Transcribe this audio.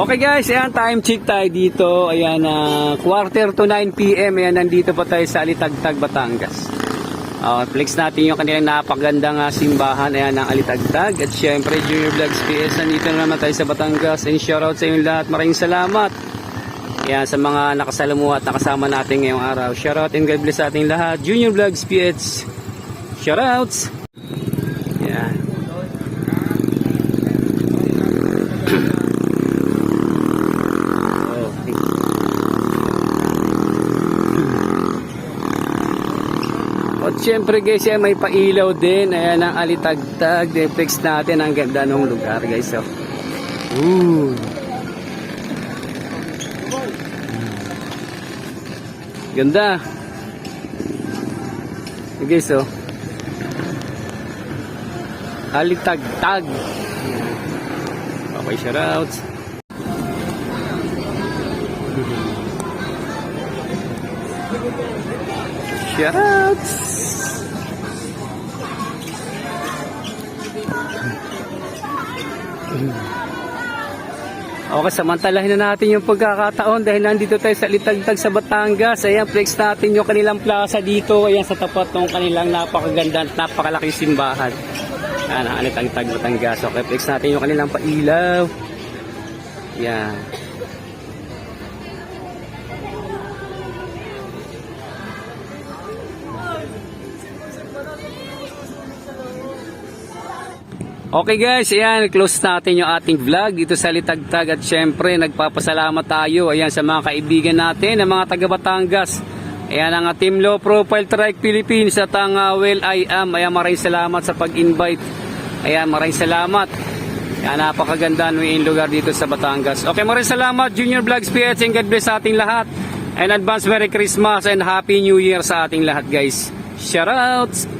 Okay guys, ayan, time check tayo dito. Ayan, ah, quarter to 9 p.m. Ayan, nandito pa tayo sa Alitagtag, Batangas. Uh, flex natin yung kanilang napakagandang ah, simbahan. Ayan, ang Alitagtag. At syempre, Junior Vlogs PS, nandito na naman tayo sa Batangas. And shoutout sa inyo lahat. Maraming salamat. Ayan, sa mga nakasalamuha at nakasama natin ngayong araw. Shoutout and God bless sa ating lahat. Junior Vlogs PS. Shoutouts. At syempre guys, yan, may pailaw din. Ayan ang alitagtag. Deflex natin. Ang ganda ng lugar guys. Oh. Ooh. Ganda. Hey, guys oh. Alitagtag. Okay, shoutouts. Shoutouts! Okay, samantalahin na natin yung pagkakataon dahil nandito tayo sa Litagtag sa Batangas. Ayan, flex natin yung kanilang plaza dito. Ayan, sa tapat ng kanilang napakaganda at napakalaking simbahan. Ayan, ang Litagtag Batangas. Okay, flex natin yung kanilang pailaw. Ayan. Okay guys, ayan, close natin yung ating vlog dito sa Litagtag at syempre nagpapasalamat tayo ayan sa mga kaibigan natin, ng mga taga Batangas. Ayan ang Team Low Profile Trike Philippines at ang uh, Well I Am. Ayan, maraming salamat sa pag-invite. Ayan, maraming salamat. Ayan, napakaganda ng yung lugar dito sa Batangas. Okay, maraming salamat Junior Vlogs PH and God bless sa ating lahat. And advance Merry Christmas and Happy New Year sa ating lahat guys. Shoutouts!